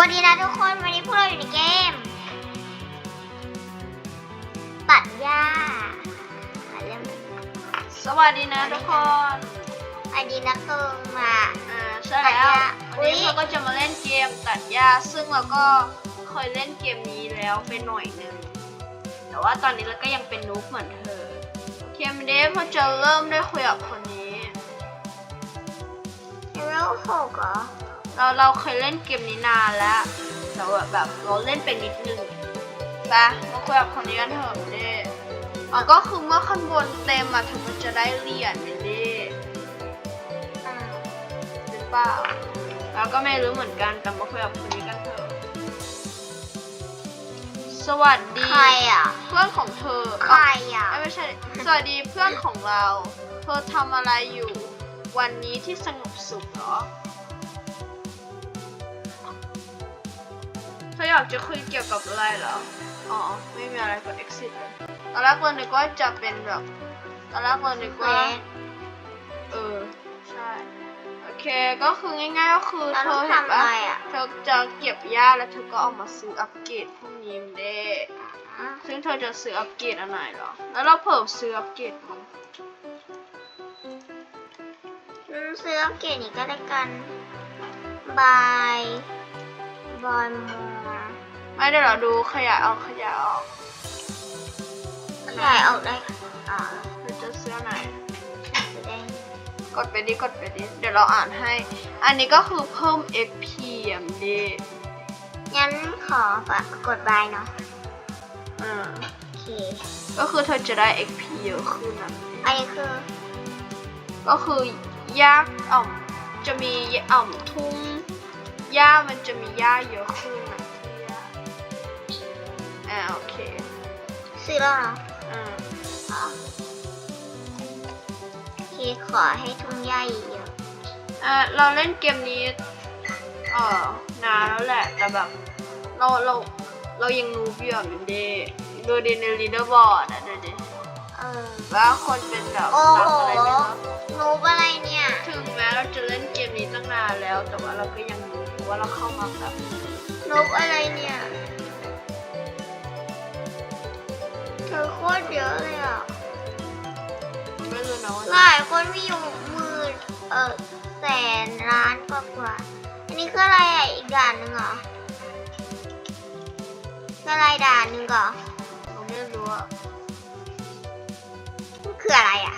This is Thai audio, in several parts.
วันนี้นะทุกคนวันนี้พวกเราอยู่ในเกมตัดหญ้าอะเริ่มสวัสดีนะทุกคนอันนี้นะคือมาอ่าใช่ตัดแล้วหญ้าวันนี้อุ๊ยเราก็จะมาเล่นเกมตัดหญ้าซึ่งเราก็เคยเล่นเกมนี้แล้วไปหน่อยหนึงแต่ว่าตอนนี้เราก็ยังเป็นนูบเหมือนเธอโอเคมเดฟเราจะเริ่มได้คุยกับคนนี้เฮโร่หกเหรอ เราเราเคยเล่นเกมนี้นานแล้วแต่ว่าแบบเราเล่นไปนิดนึงไปมาคุยกับคนนี้กันเถอะเด้อ๋อก็คือเมื่อขั้นบนเต็มอะถึงมันจะได้เหรียญเด้อ่าหรือเปล่าเราก็ไม่รู้เหมือนกันแต่มาคุยกับคนนี้กันเถอะสวัสดี ใครอะ เพื่อนของเธอใครอะเอ้ยไม่ใช่ สวัสดีเพื่อนของเรา เธอทำอะไรอยู่ วันนี้ที่สงบสุขเหรอ ธออยากจะคุยเกี่ยวกับอะไรเหรอ อ๋อ ไม่มีอะไรกด exit เลยตอนแรกเรานึกว่าจะเป็นแบบตอนแรกเรานึกเควว่าสเออ ใช่ โอเค ก็คือง่ายๆก็คือแล้วเธต้อองเห็นทำอะปะไรอะเธอจะเก็บหญ้าแล้วเธอก็เอามาซื้ออัปเกรดพวกนี้มเด้อะซึ่งเธอจะซื้ออัปเกรดอันไหนเหรอ แล้วเราเพิ่มซื้ออัปเกรดมั้งอืมซื้ออัปเกรดนี้ก็ได้กันบายบอยมัว ไม่ได้เหรอดูขยายออกขยายออกขยายออกได้อ่าเธอจะซื้ออันไหนจะได้กดไปดิกดไปดิเดี๋ยวเราอ่านให้ อันนี้ก็คือเพิ่ม XP อะมเด้งั้นขอฝากกดบายเนาะอ่าโอเค ก็คือเธอจะได้ XP เยอะขึ้นอะอันนี้คือ ก็คือยากอ่อมจะมีอ่อมทุ่งหญ้ามันจะมีหญ้าเยอะขึ้นนะที่หญ้าอ่าโอเคซื้อแล้วเนาะอ่าอ๋อโอเคขอให้ทุ่งหญ้าเยอะอ่าเราเล่นเกมนี้เอ่อนานแล้วแหละ แต่แบบ เราเราเรายังนูบอยู่อะมันเดดูดิในลีดเดอร์บอร์ดอะดูดิๆเออ ว่าคนเป็นแบบโอ้รับโห อะไรไม่รู้นูบอะไรเนี่ย ถึงแม้เราจะเล่นเกมนี้ตั้งนานแล้ว แต่ว่าเราก็ยังนูบเพราะว่าเราเข้ามาแบบนูบอะไรเนี่ย เธอโคตรเยอะเลยอะไม่รู้นะว่าหลายคนมีอยู่หมื่นเออแสนล้านกว่ากว่า อันนี้คืออะไรอะอีกด่านหนึ่งเหรอคืออะไรด่านหนึ่งเหรอเราไม่รู้อะมันคืออะไรอะ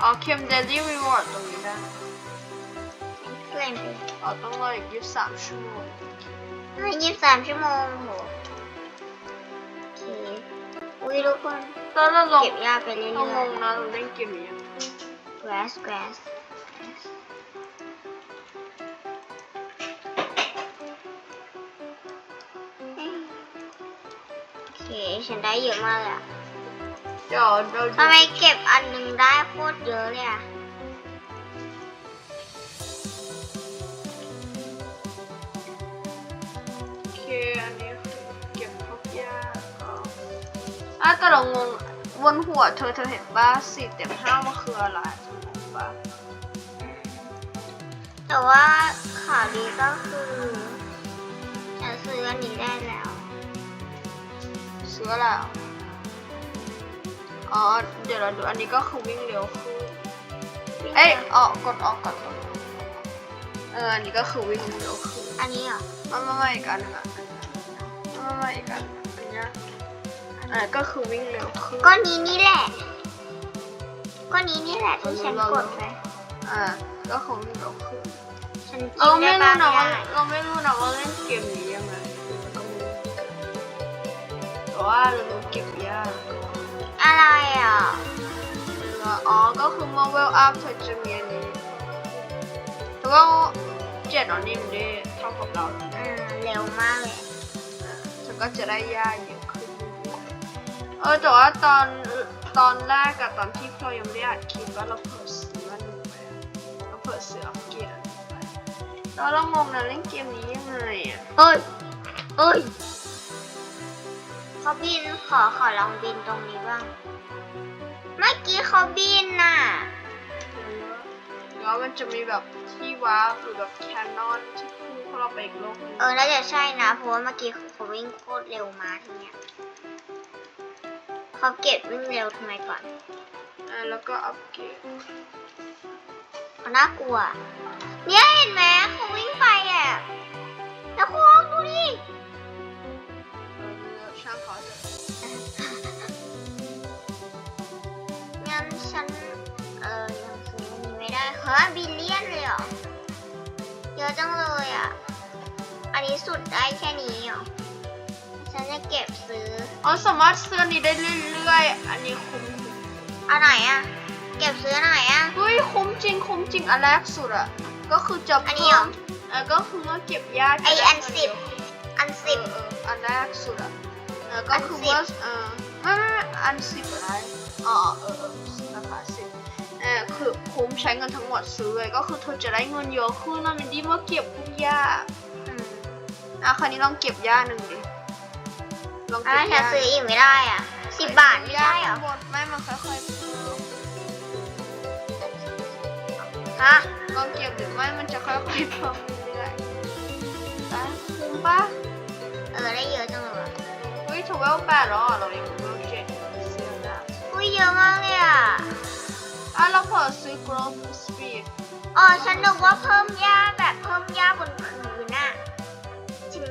อ๋อเคมเดลี่รีวอร์ดตรงนี้ได้เพื่อนไปอ๋อต้องรออีกยี่สิบสามชั่วโมงยี่สิบสามชั่วโมงโหโอเค อุ้ยทุกคนแล้วเราลงเก็บยาไปเรื่อยเรางงๆนะเราเล่นเกมนี้ยัง grass grass โอเคฉันได้เยอะมากเลยอะเดี๋ยวเราดูทำไมเก็บอันหนึ่งได้โคตรเยอะเลยอะ แต่เรางงบนหัวเธอเธอเห็นป่ะสี่เต็มห้ามันคืออะไรงงป่ะแต่ว่าข่าวดีก็คือฉันซื้ออันนี้ได้แล้วซื้ออะไรอะอ๋อ เดี๋ยวเราดูอันนี้ก็คือวิ่งเร็วขึ้นเอ้ยออกกดออกก่อนกดออกเอออันนี้ก็คือวิ่งเร็วขึ้นอันนี้เหรอมามามาอีกอันหนึงอะมามามาอีกอันอันเนี้ย อันนี้ก็คือวิ่งเร็วขึ้นก้อนนี้นี่แหละ ก้อนนี้นี่แหละที่ฉันกดไปอ่าก็คือวิ่งเร็วขึ้นฉันเราจิ้ไม่ด้รู้บ้งนะว่าได้เราไม่รู้นะว่าเล่นเกมนี้ยังไงก็ไม่รู้แต่ว่าเรารู้เก็บยากอะไรอะไม่รู้อะอ๋อ ก็คือเมื่อเวลอัพเธอจะมีอันนี้แต่ว่าเจ็ดอันนี้มันได้เท่ากับเราแล้วอืมเร็วมากเลยเธอก็จะได้ยาเยอะขึ้น เออแต่ว่าตอนตอนแรกกับตอนที่เรายังไม่ได้อัดคลิปว่าเราเปิดซื้อหนึ่งไปเราเปิดซื้อเกรดอันหนึ่งไปแล้วเรางงนะเล่นเกมนี้ยังไงอะเอ้ยเอ้ยเขาบินขอขอลองบินตรงนี้บ้างเมื่อกี้เขาบินน่ะแล้วมันจะมีแบบที่ว้าหรือแบบแคนนอนที่พูดเราไปอีกโลกนึงเออน่าจะใช่นะเพราะว่าเมื่อกี้เขาวิ่งโคตรเร็วมาทีเนี้ย เขาเก็บวิ่งเร็วทำไมก่อนอ่าแล้วก็อัปเกรดเขาน่ากลัว เนี่ยเห็นไหมเขาวิ่งไปอะแล้วคุณดูดิเออช่างเขาเถอะงั้นฉัน เออยังซื้ออันนี้ไม่ได้เฮ้ยบิลเลียนเลยเหรอ เยอะจังเลยอะ อันนี้สุดได้แค่นี้เหรอ ฉันจะเก็บซื้อ อ๋อสามารถซื้ออันนี้ได้เรื่อยๆ อันนี้คุ้มเอาไหนอะ เก็บซื้อไหนอะ เฮ้ยคุ้มจริงคุ้มจริงอันแรกสุดอะก็คือจะอันนี้เหรอ เออก็คือว่าเก็บยาไออันสิบอันเอสิบอเอออันแรกสุดอะเออก็คือว่าเออไม่ไม่ไม่อันสิบอะไรอ๋อเออเออราคาสิบเออคือคุ้มใช้เงินทั้งหมดซื้อเลยก็คือเธอจะได้เงินเยอะขึ้นนะมินดี้ว่าเก็บพวกยาอืมอะคราวนี้ลองเก็บยาหนึ่งดิ ลองอะเก็บฉันยาซื้ออีกไม่ได้อะสิบบาทไม่ได้เหรอหมดไม่มันค่อยๆเพิ่มฮะลองเก็บหรือไม่มันจะค่อยๆเพิ่มเรื่อยๆไปคุ้มปะเออได้เยอะจังเลยอะเฮ้ยทเวลแปดแล้วอะเรายังเวลเจ็ดเสียดายอุ้ยเยอะมากเลยอะอะเราเปิดซื้อ growth speed อ๋อฉันนึกว่าเพิ่มหญ้าแบบเพิ่มหญ้าบนพื้นน่ะฉัน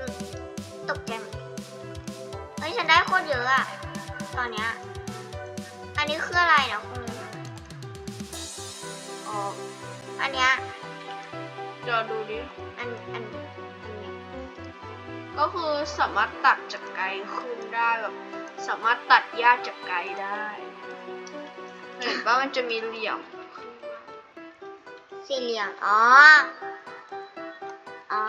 ตกใจ ได้โคตรเยอะอะตอนเนี้ย อันนี้คืออะไรนะคุณอ๋ออันเนี้ยเดี๋ยวดูดิ อัน อัน อันเนี้ยก็คือสามารถตัดจากไกลขึ้นได้แบบ สามารถตัดหญ้าจากไกลได้ เห็นป่ะมันจะมีเหลี่ยม สี่เหลี่ยม อ๋อ อ๋อ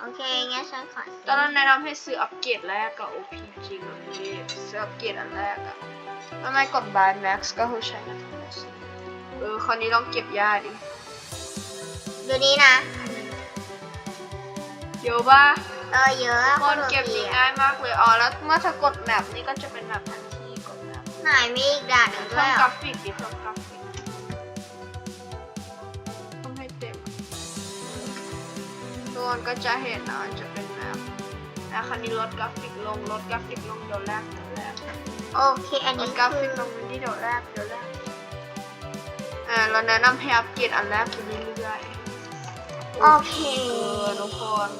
โอเค งั้นฉันขอตอนนั้นแนะนำให้ซื้ออัปเกรดแรกกับ OP จริงอะพี่ซื้ออัปเกรดอันแรกอะแล้วไม่กด buy max ก็คือใช้เงินทั้งหมดซื้อเออคราวนี้ลองเก็บหญ้าดิ ดูนี้นะ เยอะป่ะเออเยอะอะคนเก็บโตรนี่ดีอะง่ายมากเลย อ๋อ แล้วเมื่อเธอกดแมปนี่ก็จะเป็นแมปทันทีกดแมปไหนมีอีกด่านหนึ่งด้เพิ่วยมเหกรอราฟิกดิเพิ่มกรา นก็จะเห็นนะมันจะเป็นแมปแล้วคราวนี้ลดกราฟิกลงลดกราฟิกลงเดี๋ยวแรกเดี๋ยวแรกโอเค อันลนี้ดกราคืฟิอกลงมันที่เดี๋ยวแรกเดี๋ยวแรกอ่าเราแนะนำให้อัปเกรดอันแรกไปเรื่อยๆโอเคเออทุกคน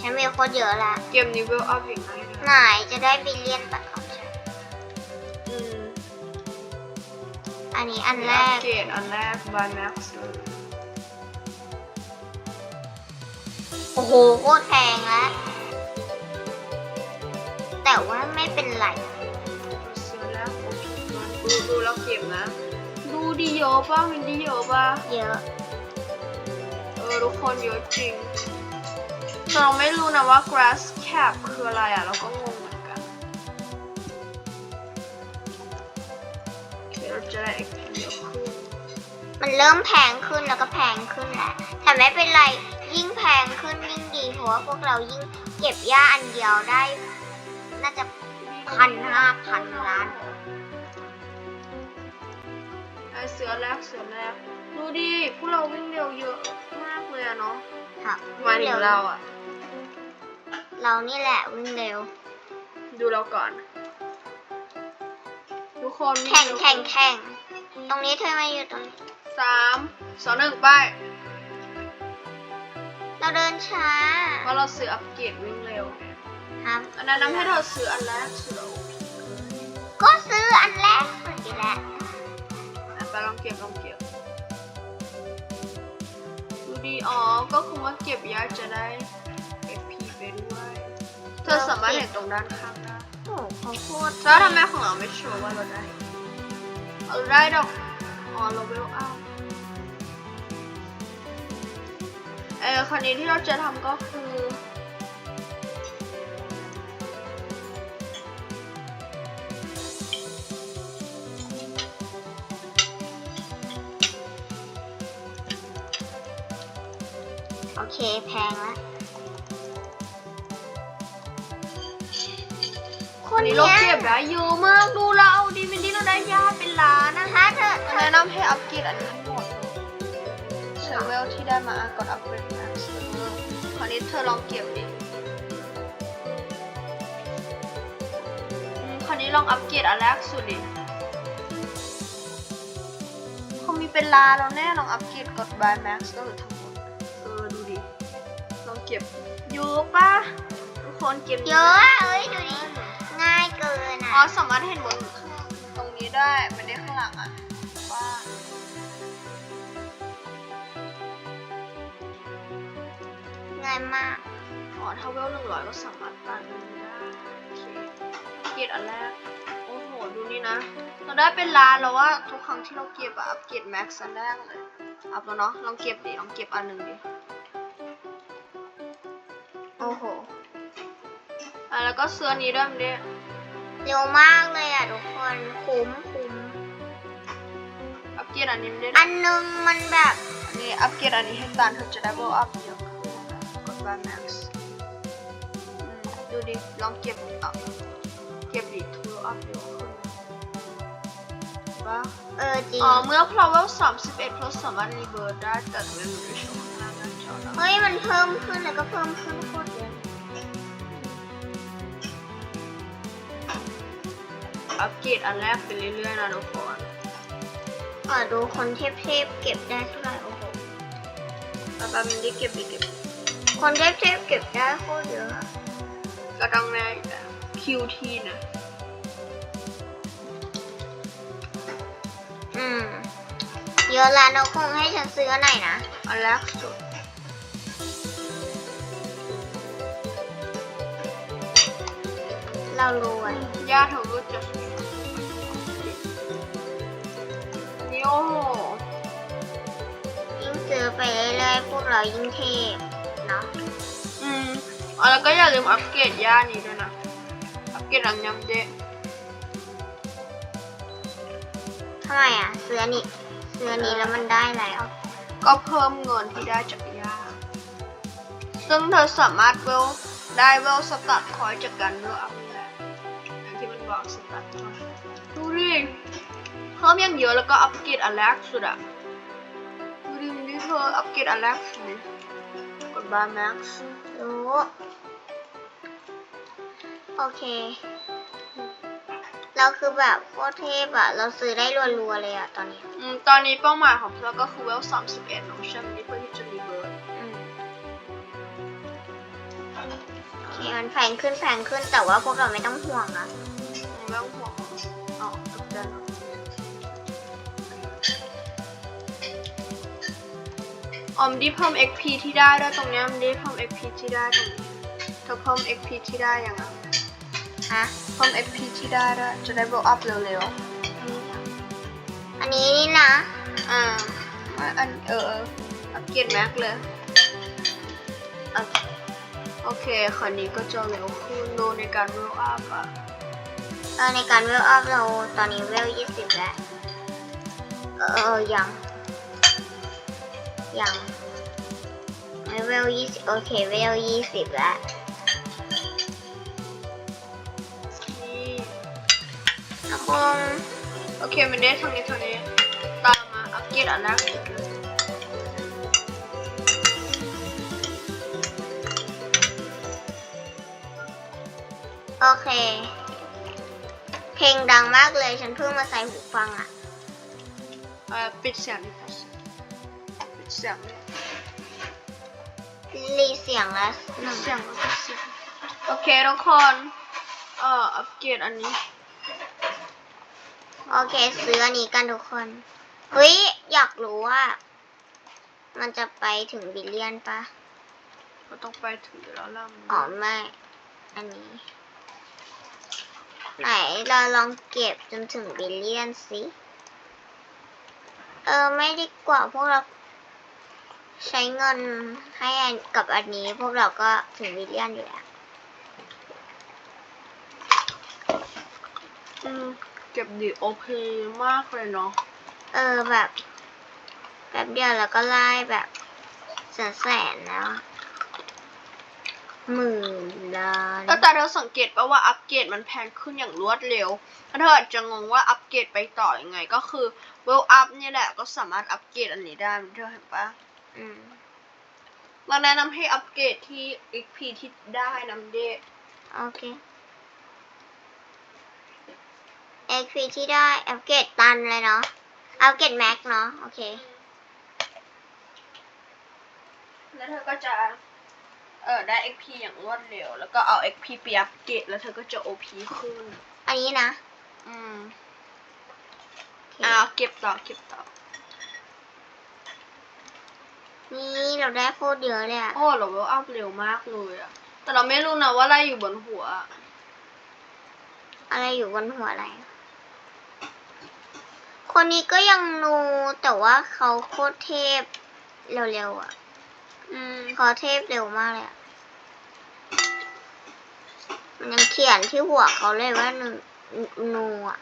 ฉันมีโคตรเยอะละ เกมนี้เวลอัพอีกไหมไหนจะได้บิลเลียนบัตรของฉันอืมอันนี้อันแรอัปก เกรดอันแรก by max เลย โอ้โหโคตรแพงแล้ว แต่ว่าไม่เป็นไร ซื้อแล้วโอเคดูดูแล้วเก็บนะ ดูดีเยอะป่ะมันดีเยอะป่ะเยอะ เออทุกคนเยอะจริง เราไม่รู้นะว่า grass cap คืออะไรอะ เราก็งงเหมือนกันโอเคเราจะได้ XP เยอะขึ้นมันเริ่มแพงขึ้นแล้วก็แพงขึ้นแหละแต่ไม่เป็นไรยิ่งแพงขึ้นยิ่งดีเพราะว่าพวกเรายิ่งเก็บหญ้าอันเดียวได้ น่าจะพันห้าพันล้านไอเสือแรกเสือแรกดูดิพวกเราวิ่งเร็วเยอะมากเลยอะเนาะค่ะหมายถึงเราอะเรานี่แหละวิ่งเร็ว ดูเราก่อน ทุกคนแข่งวิ่เร็วแข่งแข่งตรงนี้เธอมาอยู่ตรงนี้สามสองหนึ่งไป เราเดินช้าเพราะเราซื้ออัปเกรดวิ่งเร็ว ครับ อันนั้นนำให้เราซื้ออันแรกสุดโอเคก็ซื้ออันแรกสุดอยู่แล้วอะไปลองเก็บลองเก็บ ดูดีอ๋อ ก็คือว่าเก็บยากจะได้ FP ไปด้วย เธอสามารถเห็นตรงด้านข้างได้โอ้โหเขาโคตรแล้วทำไมของเราไม่โชว์ว่าเราได้ เอาได้ดอกอ๋อเราเวลอัพ คราวนี้ที่เราจะทำก็คือโอเค แพงละควันนนี้เนี้เรายเก็บได้เยอะมาก ดูเราเอาดีเป็นที่เราได้ยาเป็นล้านนะถ้าเธอเธอแนะนำให้อัปเกรดอันนี้ ทั้งหมดเลยใช้เวลที่ได้มาก่อนอัปเกรดแม็กซ์เออคราวราวนี้เธอลองเก็บดิอืมคราวนี้ลองอัปเกรดอันแรกสุดดิคงมีเป็นลาแล้วแน่ลองอัปเกรดกด buy max ก็คือทั้งหมดเออดูดิลองเก็บเยอะป่ะทุกคนเก็บเยอะอะเอ้ยดูดิง่ายเกินอ๋ออะสามารถเห็นบนตรงนี้ได้ไม่ได้ข้างหลังอะ ง่ายมาก อ๋อถ้าเวลหนึ่งร้อยก็สามารถตันได้โอเคเกรดอันแรก โอ้โห ดูนี่นะ เราได้เป็นล้านแล้วว่าทุกครั้งที่เราเก็บอะอัปเกรดแม็กซ์อันแรกเลย อัพแล้วเนาะ ลองเก็บดิ ลองเก็บอันหนึ่งดิ โอ้โหอะแล้วก็เสื้อนี้ด้วยมันดิเร็วมากเลยอะทุกคน คุ้มคุ้มอัปเกรดอันนี้มันดิอันนึงมันแบบอันนี้อัปเกรดอันนี้ให้ตันเธอจะได้เวลอัพเยอะขึ้นนะกด บาร์แม็กซ์ดูดิ ลองเก็บอะเก็บดิทูอัพเยอะขึ้นว่าเออจริงอ๋อ เมื่อพลาวเวล31เพราะสามารถรีเบิร์ดได้แต่ทำไมมันไม่โชว์ข้างล่างหน้าจอแล้วเฮ้ย มันเพิ่มขึ้นแล้วก็เพิ่มขึ้นโคตรเยอะอัปเกรดอันแรกไปเรื่อยๆนะทุกคนอะดูคนเทพๆเก็บได้เท่าไหร่โอ้โหแล้วแบบมันได้เก็บไปเก็บ คนเทพๆเก็บได้โคตรเยอะอะก็ต้องแน่อยู่แล้ว QT นะอืมเยอะแล้วเราคงให้ฉันซื้ออันไหนนะอันแรกสุดเรารวยย่าเธอก็จะนี่โอ้โหยิ่งซื้อไปเรื่อยๆพวกเรายิ่งเทพเนาะอืมอ๋อแล้วก็อย่าลืมอัปเกรดย่านี้ด้วยนะ อัปเกรดอันยำเดะทำไมอะซื้ออันนี้ซื้ออันนี้แล้วมันได้แล้ว ก็เพิ่มเงินที่ได้จากย่า ซึ่งเธอสามารถเวลได้เวลสตาร์ทคอยจากการเวลอัพนี่แหละอย่างที่มันบอกสตาร์ทคอยดูดิเพิ่มอย่างเยอะแล้วก็อัปเกรดอันแรกสุดอะดูดิมันนี่เธออัปเกรดอันแรกสุดดิกด บาร์แม็กซ์รู้โอเค เราคือแบบโคตรเทพอะเราซื้อได้รัวๆเลยอะตอนนี้ อืมตอนนี้เป้าหมายของเธอก็คือเวล31น้องแชมป์นี่เพื่อที่จะรีเบิร์ดอืมโอเคมันแพงขึ้นแพงขึ้นแต่ว่าพวกเราไม่ต้องห่วงนะเวลหัวอ๋ อ๋อมดีเพิ่ม XP ที่ได้ด้วยตรงเนี้ยมันดีเพิ่ม XP ที่ได้ตรงนี้เธอเพิ่ม XP ที่ได้ยังไงฮะ เพิ่ม XP ที่ได้ด้วยจะได้ build up เร็วอันนี้นี่นะ ๆอ่าไม่อันเออเอออัปเกรดแม็กเลยโอเคโอเคคราวนี้ก็จะเร็วขึ้นโลในการ build up อะ เออในการเวลอัพเราตอนนี้เวลยี่สิบแล้ว เออเออยัง ยังไม่ เวลยี่สิบโอเคเวลยี่สิบแล้วนี่ทุกคนโอเคมันได้ทางนี้ทางนี้ตามมาอัปเกรดอันแรกสุดเลยโอเค เพลงดังมากเลยฉันเพิ่งมาใส่หูฟังอะ เอ่อปิดเสียงดิครับปิดเสียงเลย รีเสียงแล้วหปินึ่ดงเสียงแล้วปิดเสียงโอเคทุกคน เอ่อ อัปเกรดอันนี้ โอเค ซื้ออันนี้กันทุกคนเฮ้ย อยากรู้ว่า มันจะไปถึงบิลเลียนปะก็ต้องไปถึงแล้วล่ะอ๋อไม่ อันนี้ ไหนเราลองเก็บจนถึงบิลเลียนสิ เออ ไม่ดีกว่าพวกเรา ใช้เงินให้อันกับอันนี้พวกเราก็ถึงบิลเลียนอยู่แล้ว อืม เก็บดีโอเคมากเลยเนาะ เออแบบแบบเดียวแล้วก็ไล่แบบแสนแสนๆแล้วหมื่นล้านแล้วแต่เธอสังเกตป่ะว่าอัปเกรดมันแพงขึ้นอย่างรวดเร็วแล้วเธออาจจะงงว่าอัปเกรดไปต่อยังไง ก็คือเวลอัพเนี่ยแหละก็สามารถอัปเกรดอันนี้ได้เธอเห็นปะอืม เราแนะนำให้อัปเกรดที่ XP ที่ได้นำเดทโอเค XP ที่ได้อัปเกรดตันเลยเนาะ อัปเกรดแม็กเนาะ โอเค แล้วเธอก็จะ เออได้ XP อย่างรวดเร็ว แล้วก็เอา XP ไปอัปเกรดแล้วเธอก็จะ OP ขึ้น อันนี้นะ อืมโอเคอ่าเก็บต่อเก็บต่อ นี่เราได้โคตรเยอะเลยอะโอ้เราเวลอัพเร็วมากเลยอะแต่เราไม่รู้นะว่าอะไรอยู่บนหัว อะไรอยู่บนหัวอะไร คนนี้ก็ยังนูแต่ว่าเขาโคตรเทพเร็วๆอะอืมเขาเทพเร็วมากเลยอะมันยังเขียนที่หัวเขาเลยว่านูนูอะ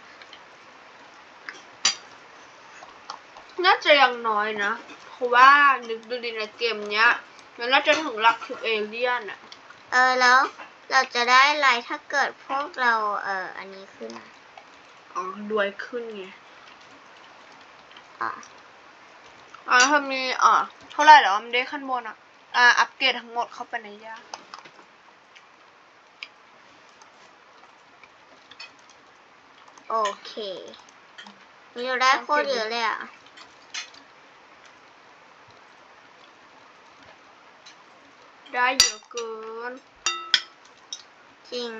น่าจะยังน้อยนะเพ ราะว่านึกดูดีในเกมเนี้ยมันน่าจะถึงหลักถึงเอเลี่ยนอะเออแล้วเราจะได้อะไรถ้าเกิดพวกเราเอออันนี้ขึ้นอะอ๋อรวยขึ้นไงอะอ่าถ้ามีอ่าเท่าไหร่แล้วมันได้ขั้นบนอะอ่าอัปเกรดทั้งหมดเข้าไปในยาโอเคนี่เราได้โคตรเยอะเลยอะ ได้เยอะเกิน จริง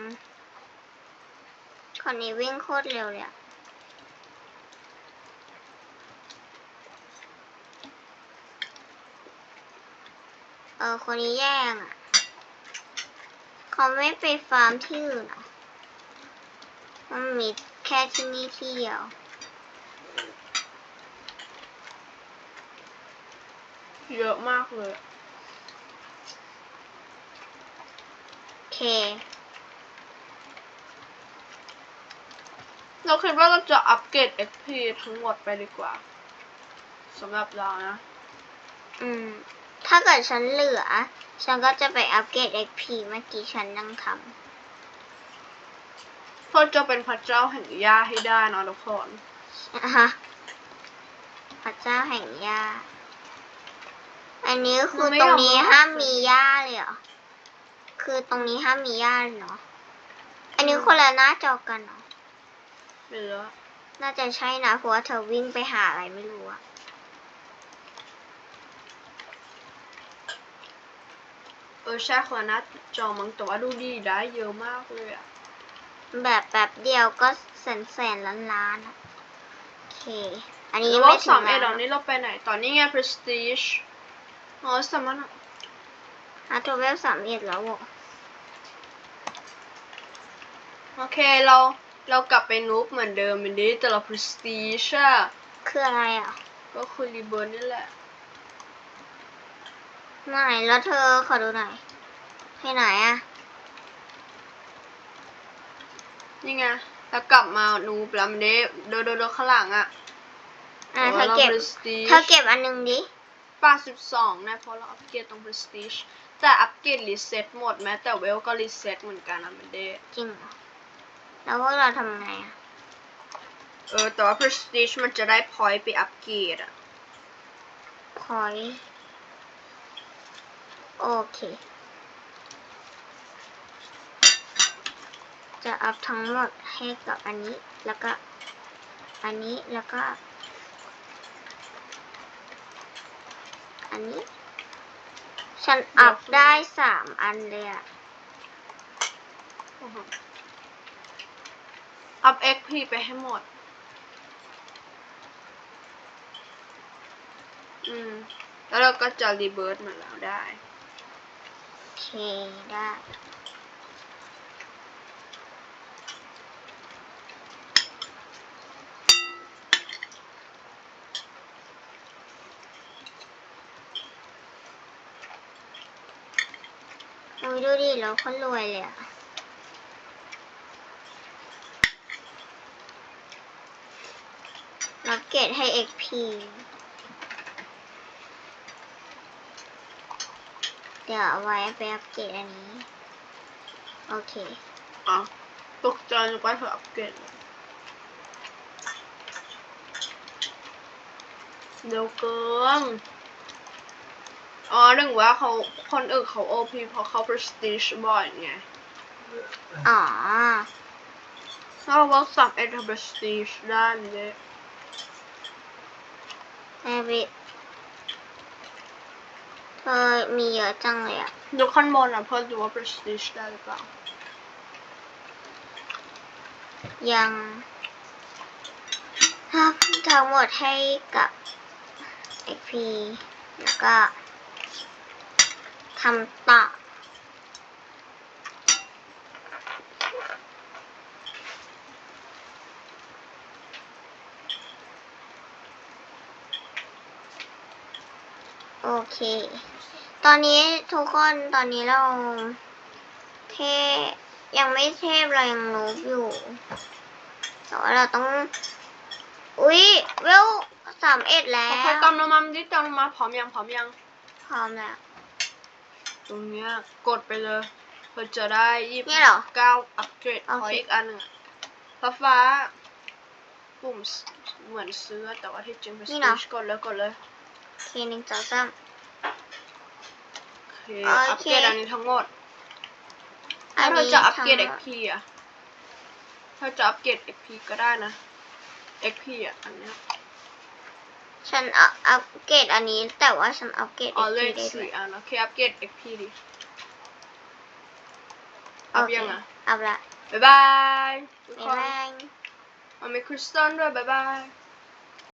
คนนี้วิ่งโคตรเร็วเลยอะเออ คนนี้แย่งอะเขาไม่ไปฟาร์มที่อื่นหรอมันมีแค่ที่นี่ที่เดียวเยอะมากเลย โอ เคเราคิดว่าเราจะอัปเกรด XP ทั้งหมดไปดีกว่าสำหรับเรานะ อืม ถ้าเกิดฉันเหลือ ฉันก็จะไปอัปเกรด XP เมื่อกี้ฉันนั่งทเพื่อจะเป็นพระเจ้าแห่งหญ้าให้ได้นะทุกคนำอะฮะพระเจ้าแห่งหญ้า อันนี้คือตรงนี้ห้ามมีหญ้าเลยเหรอ คือตรงนี้ห้ามมีหญ้าเลยเหรอ อันนี้คนละหน้าจอกันเหรอไม่รู้อะน่าจะใช่นะเพราะว่าเธอวิ่งไปหาอะไรไม่รู้อะเออใช่คนละหน้าจอมั้งแต่ว่าดูดีได้เยอะมากเลยอะแบบแบบเดียวก็แสนแสนล้านล้านอะโอเค อันนี้แล้วไม่ว่าถึสางมเอ็ล้าดนตอนนี้เราไปไหนตอนนี้ไง prestige อ๋อสามารถ อะตัวเวลสามเอ็ดแล้วอะโอเคเราเรากลับไปนูบเหมือนเดิมมันดีแต่เรา prestige อะคืออะไรอะ ก็คือรีเบิร์นนี่แหละไหนแล้วเธอขอดูหน่อยให้ไหนอะนี่ไงแล้วกลับมานูบแล้วมันได้โดโดโดข้างหลังอะอะเธแต่อว่าราเก็บ prestige เธอเก็บอันหนึงดิ82นะเพราะเราอัปเกรดตรง prestige แต่อัปเกรดรีเซ็ตหมดแม้แต่เวลก็รีเซ็ตเหมือนกันนะมันได้จริงเหรอแล้วพวกเราทำไงอะเออแต่ว่า prestige มันจะได้ point ไปอัปเกรดอะพอยโอเค จะอัพทั้งหมดให้กับอันนี้แล้วก็ อันนี้แล้วก็ อันนี้ ฉันอัพได้สามอันเลยอะอือฮึอัพ XP ไปให้หมด อืม แล้วเราก็จะรีเบิร์ดมันแล้วได้ โอเค ได้ โอ้ยดูดิเราคนรวยเลยอะเราเกตให้ XP เดี๋ยวเอาไว้ไปอัปเกรดอันนี้ โอเค อะตกใจนึกว่าเธออัปเกรดเลยเร็วเกิน อ๋อถึงว่าเขาคนอื่นเขา OP เพราะเขา prestige บ่อยไงอ๋อถ้าเราสามเอ็ด prestige ได้ไหมเจ๊แม่บิเธอมีเยอะจังเลยอะดูขั้นบนอะเพื่อดูว่า prestige ได้หรือเปล่า ยังทับทั้งหมดให้กับ XP แล้วก็ ทำต่อโอเค ตอนนี้ทุกคนตอนนี้เราเทยังไม่เทพเรายังนูบอยู่ แต่ว่าเราต้อง อุ๊ยเวลสามเอ็ดแล้วใครตามเรามาดิตามเรามาพร้อมยังพร้อมยัง พร้อมแล้วต รงเนี้ยกดไปเลยเพื่อจะได้ยี่สิบนี่เหรอเก้าอัปเกรดโอขอเคอีกอันหนึ่งฟ้าฟ้าๆปุ่มเหมือนซื้อแต่ว่าที่จริง prestige กดเลยกดเลยเคหนึ่งสองสาม โอเคโอเค อัปเกรดอันนี้ทั้งหมดอัถ้านเรานี้จะอัปเกรดทั้งหมด XP อะถ้าจะอัปเกรด XP ก็ได้นะ XP อะ อันเนี้ย ฉันอัพอัปเกรดอันนี้ แต่ว่าฉันอัปเกรดอ๋อ XP เลขได้ด้วสี่ยอันโอเคอัปเกรด XP ดิโออัพเคยังอะอัพละบ๊ายบายทุกบ๊ายคนบายเอามีคริสตัลด้วยบ๊ายบาย